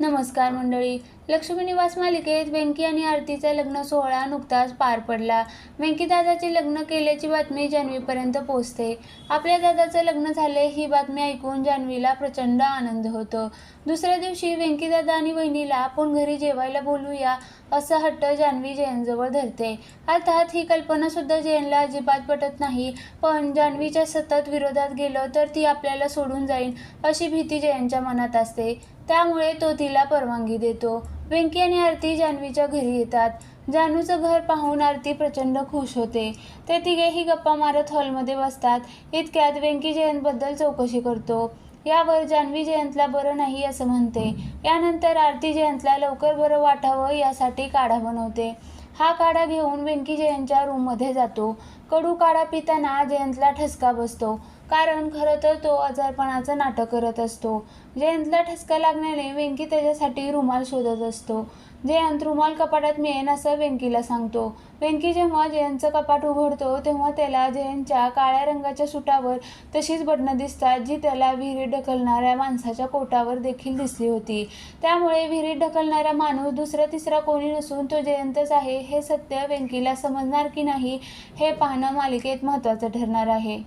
नमस्कार मंडळी. लक्ष्मी निवास मालिकेत वेंकी आणि आरतीचा लग्न सोहळा नुकताच पार पडला. वेंकी दादाचे लग्न केल्याची बातमी जान्हवीपर्यंत पोहोचते. आपल्या दादाचं लग्न झाले ही बातमी ऐकून जान्हवीला प्रचंड आनंद होतो. दुसऱ्या दिवशी वेंकी दादा आणि वहिनीला आपण घरी जेवायला बोलूया. असं हट्ट जान्हवी जैनजवळ धरते. अर्थात ही कल्पनासुद्धा जैनला जयनला अजिबात पटत नाही. पण जान्हवीच्या सतत विरोधात गेलं तर ती आपल्याला सोडून जाईल अशी भीती जयंतच्या मनात असते. त्यामुळे तो तिला परवानगी देतो. वेंकी आणि आरती जान्हवीच्या घरी येतात. जानूचं घर पाहून आरती प्रचंड खुश होते. ते तिघेही गप्पा मारत हॉलमध्ये बसतात. इतक्यात वेंकी जयंतबद्दल चौकशी करतो. यावर जान्हवी जयंतला बरं नाही असं म्हणते. यानंतर आरती जयंतला लवकर बरं वाटावं यासाठी काढा बनवते. हा काढा घेऊन वेंकी जयंतच्या रूममध्ये जातो. कडू काढा पिताना जयंतला ठसका बसतो. कारण खरं तर तो आजारपणाचं नाटक करत असतो. जयंतला ठसका लागण्याने वेंकी त्याच्यासाठी रुमाल शोधत असतो. जयंत रुमाल कपाटात मिळेन असं वेंकीला सांगतो. वेंकी जेव्हा जयंतचं कपाट उघडतो तेव्हा त्याला जयंतच्या काळ्या रंगाच्या सुटावर तशीच बटणं दिसतात जी त्याला विहिरीत ढकलणाऱ्या माणसाच्या कोटावर देखील दिसली होती. त्यामुळे विहिरीत ढकलणारा माणूस दुसरा तिसरा कोणी नसून तो जयंतच आहे हे सत्य वेंकीला समजणार की नाही हे पाहणं मालिकेत महत्त्वाचं ठरणार आहे.